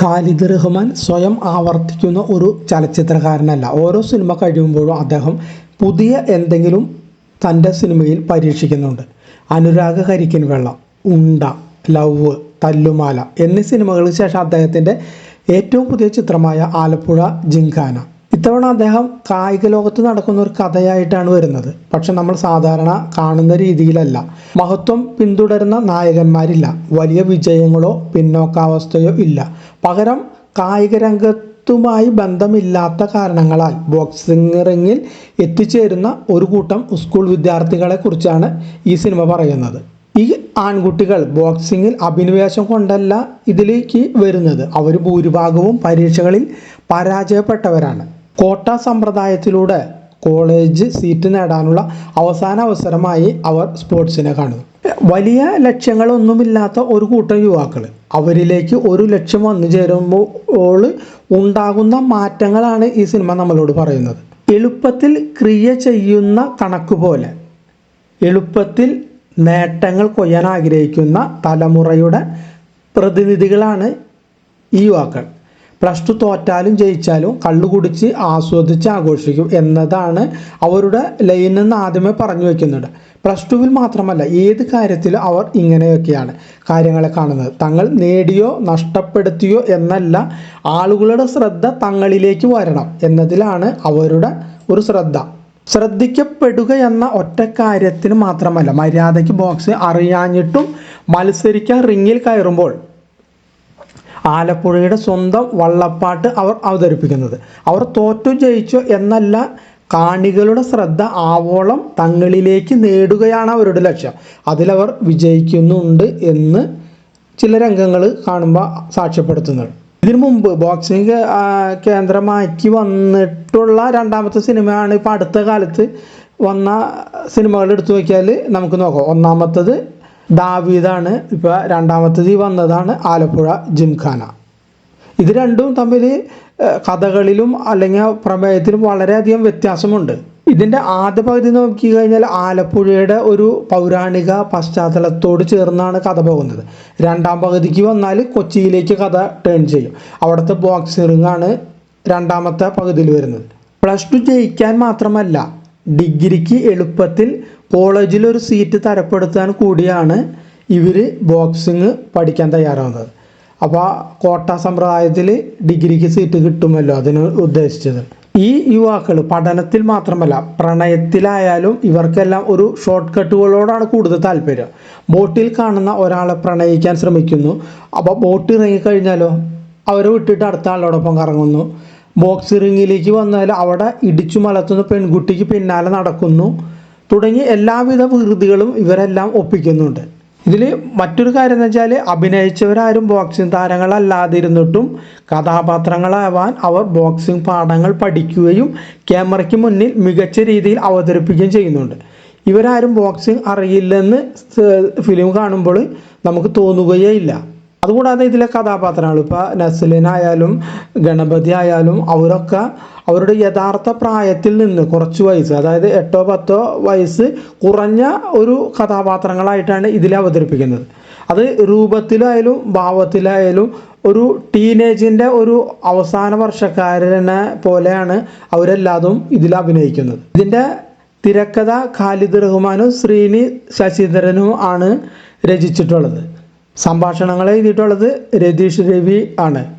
ഖാലിദ് റഹ്മാൻ സ്വയം ആവർത്തിക്കുന്ന ഒരു ചലച്ചിത്രകാരനല്ല. ഓരോ സിനിമ കഴിയുമ്പോഴും അദ്ദേഹം പുതിയ എന്തെങ്കിലും തന്റെ സിനിമയിൽ പരീക്ഷിക്കുന്നുണ്ട്. അനുരാഗ കരിക്കൻ വെള്ളം ഉണ്ട ലവ് തല്ലുമാല എന്നീ സിനിമകൾക്ക് ശേഷം അദ്ദേഹത്തിന്റെ ഏറ്റവും പുതിയ ചിത്രമായ ആലപ്പുഴ ജിങ്കാന. ഇത്തവണ അദ്ദേഹം കായിക ലോകത്ത് നടക്കുന്ന ഒരു കഥയായിട്ടാണ് വരുന്നത്. പക്ഷെ നമ്മൾ സാധാരണ കാണുന്ന രീതിയിലല്ല. മഹത്വം പിന്തുടരുന്ന നായകന്മാരില്ല. വലിയ വിജയങ്ങളോ പിന്നോക്കാവസ്ഥയോ ഇല്ല. പകരം കായിക രംഗത്തുമായി ബന്ധമില്ലാത്ത കാരണങ്ങളാൽ ബോക്സിംഗ് റിങ്ങിൽ എത്തിച്ചേരുന്ന ഒരു കൂട്ടം സ്കൂൾ വിദ്യാർത്ഥികളെ കുറിച്ചാണ് ഈ സിനിമ പറയുന്നത്. ഈ ആൺകുട്ടികൾ ബോക്സിങ്ങിൽ അഭിനിവേശം കൊണ്ടല്ല ഇതിലേക്ക് വരുന്നത്. അവർ ഭൂരിഭാഗവും പരീക്ഷകളിൽ പരാജയപ്പെട്ടവരാണ്. കോട്ട സമ്പ്രദായത്തിലൂടെ കോളേജ് സീറ്റ് നേടാനുള്ള അവസാന അവസരമായി അവർ സ്പോർട്സിനെ കാണുന്നു. വലിയ ലക്ഷ്യങ്ങളൊന്നുമില്ലാത്ത ഒരു കൂട്ടം യുവാക്കൾ. അവരിലേക്ക് ഒരു ലക്ഷ്യം വന്നു ചേരുമ്പോൾ ഉണ്ടാകുന്ന മാറ്റങ്ങളാണ് ഈ സിനിമ നമ്മളോട് പറയുന്നത്. എളുപ്പത്തിൽ ക്രിയ ചെയ്യുന്ന കണക്ക് പോലെ എളുപ്പത്തിൽ നേട്ടങ്ങൾ കൊയ്യാൻ ആഗ്രഹിക്കുന്ന തലമുറയുടെ പ്രതിനിധികളാണ് ഈ യുവാക്കൾ. പ്ലസ് ടു തോറ്റാലും ജയിച്ചാലും കള്ളു കുടിച്ച് ആസ്വദിച്ച് ആഘോഷിക്കും എന്നതാണ് അവരുടെ ലൈൻ എന്ന് ആദ്യമേ പറഞ്ഞു വെക്കുന്നുണ്ട് പ്ലസ് ടുവിൽ മാത്രമല്ല ഏത് കാര്യത്തിലും അവർ ഇങ്ങനെയൊക്കെയാണ് കാര്യങ്ങളെ കാണുന്നത്. തങ്ങൾ നേടിയോ നഷ്ടപ്പെടുത്തിയോ എന്നല്ല ആളുകളുടെ ശ്രദ്ധ തങ്ങളിലേക്ക് വരണം എന്നതിലാണ് അവരുടെ ഒരു ശ്രദ്ധ. ശ്രദ്ധിക്കപ്പെടുക എന്ന ഒറ്റ കാര്യത്തിന് മാത്രമല്ല മര്യാദയ്ക്ക് ബോക്സ് അറിയാഞ്ഞിട്ടും മത്സരിക്കാൻ റിങ്ങിൽ കയറുമ്പോൾ ആലപ്പുഴയുടെ സ്വന്തം വള്ളപ്പാട്ട് അവർ അവതരിപ്പിക്കുന്നത്. അവർ തോറ്റു ജയിച്ചോ എന്നല്ല കാണികളുടെ ശ്രദ്ധ ആവോളം തങ്ങളിലേക്ക് നേടുകയാണ് അവരുടെ ലക്ഷ്യം. അതിലവർ വിജയിക്കുന്നുണ്ട് എന്ന് ചില രംഗങ്ങൾ കാണുമ്പോൾ സാക്ഷ്യപ്പെടുത്തുന്നു ഇതിനു മുമ്പ് ബോക്സിംഗ് കേന്ദ്രമാക്കി വന്നിട്ടുള്ള രണ്ടാമത്തെ സിനിമയാണ് ഇപ്പോൾ അടുത്ത കാലത്ത് വന്ന സിനിമകൾ എടുത്തു നോക്കിയാൽ നമുക്ക് നോക്കാം. ഒന്നാമത്തത് ദാവീദാണ് ഇപ്പോൾ രണ്ടാമത്തത് വന്നതാണ് ആലപ്പുഴ ജിംഖാന. ഇത് രണ്ടും തമ്മിൽ കഥകളിലും അല്ലെങ്കിൽ പ്രമേയത്തിലും വളരെയധികം വ്യത്യാസമുണ്ട്. ഇതിന്റെ ആദ്യ പകുതി നോക്കി കഴിഞ്ഞാൽ ആലപ്പുഴയുടെ ഒരു പൗരാണിക പശ്ചാത്തലത്തോട് ചേർന്നാണ് കഥ പോകുന്നത്. രണ്ടാം പകുതിക്ക് വന്നാൽ കൊച്ചിയിലേക്ക് കഥ ടേൺ ചെയ്യും. അവിടുത്തെ ബോക്സിംഗ് ആണ് രണ്ടാമത്തെ പകുതിയിൽ വരുന്നത്. പ്ലസ് ടു ജയിക്കാൻ മാത്രമല്ല ഡിഗ്രിക്ക് എളുപ്പത്തിൽ കോളേജിൽ ഒരു സീറ്റ് തരപ്പെടുത്താൻ കൂടിയാണ് ഇവർ ബോക്സിങ് പഠിക്കാൻ തയ്യാറാവുന്നത്. അപ്പോൾ ആ കോട്ട സമ്പ്രദായത്തിൽ ഡിഗ്രിക്ക് സീറ്റ് കിട്ടുമല്ലോ അതിന് ഉദ്ദേശിച്ചത്. ഈ യുവാക്കൾ പഠനത്തിൽ മാത്രമല്ല പ്രണയത്തിലായാലും ഇവർക്കെല്ലാം ഒരു ഷോർട്ട് കട്ടുകളോടാണ് കൂടുതൽ താല്പര്യം. ബോട്ടിൽ കാണുന്ന ഒരാളെ പ്രണയിക്കാൻ ശ്രമിക്കുന്നു. അപ്പോൾ ബോട്ട് ഇറങ്ങിക്കഴിഞ്ഞാലോ അവരെ വിട്ടിട്ട് അടുത്ത ആളോടൊപ്പം കറങ്ങുന്നു. ബോക്സ് റിങ്ങിലേക്ക് വന്നാൽ അവിടെ ഇടിച്ചു മലത്തുന്ന പെൺകുട്ടിക്ക് പിന്നാലെ നടക്കുന്നു. തുടങ്ങി എല്ലാവിധ വികൃതികളും ഇവരെല്ലാം ഒപ്പിക്കുന്നുണ്ട്. ഇതിൽ മറ്റൊരു കാര്യം എന്ന് വെച്ചാൽ അഭിനയിച്ചവരാരും ബോക്സിംഗ് താരങ്ങളല്ലാതിരുന്നിട്ടും കഥാപാത്രങ്ങളാവാൻ അവർ ബോക്സിംഗ് പാഠങ്ങൾ പഠിക്കുകയും ക്യാമറയ്ക്ക് മുന്നിൽ മികച്ച രീതിയിൽ അവതരിപ്പിക്കുകയും ചെയ്യുന്നുണ്ട്. ഇവരാരും ബോക്സിംഗ് അറിയില്ലെന്ന് ഫിലിം കാണുമ്പോൾ നമുക്ക് തോന്നുകയേ ഇല്ല. അതുകൂടാതെ ഇതിലെ കഥാപാത്രങ്ങൾ ഇപ്പോൾ നസ്ലിനായാലും ഗണപതി ആയാലും അവരൊക്കെ അവരുടെ യഥാർത്ഥ പ്രായത്തിൽ നിന്ന് കുറച്ച് വയസ്സ് അതായത് എട്ടോ പത്തോ വയസ്സ് കുറഞ്ഞ ഒരു കഥാപാത്രങ്ങളായിട്ടാണ് ഇതിൽ അവതരിപ്പിക്കുന്നത്. അത് രൂപത്തിലായാലും ഭാവത്തിലായാലും ഒരു ടീനേജിന്റെ ഒരു അവസാന വർഷക്കാരനെ പോലെയാണ് അവരെല്ലാതും ഇതിൽ അഭിനയിക്കുന്നത്. ഇതിന്റെ തിരക്കഥ ഖാലിദ് റഹ്മാനും ശ്രീനി ശശിധരനും ആണ് രചിച്ചിട്ടുള്ളത്. സംഭാഷണങ്ങൾ എഴുതിയിട്ടുള്ളത് രതീഷ് രവി ആണ്.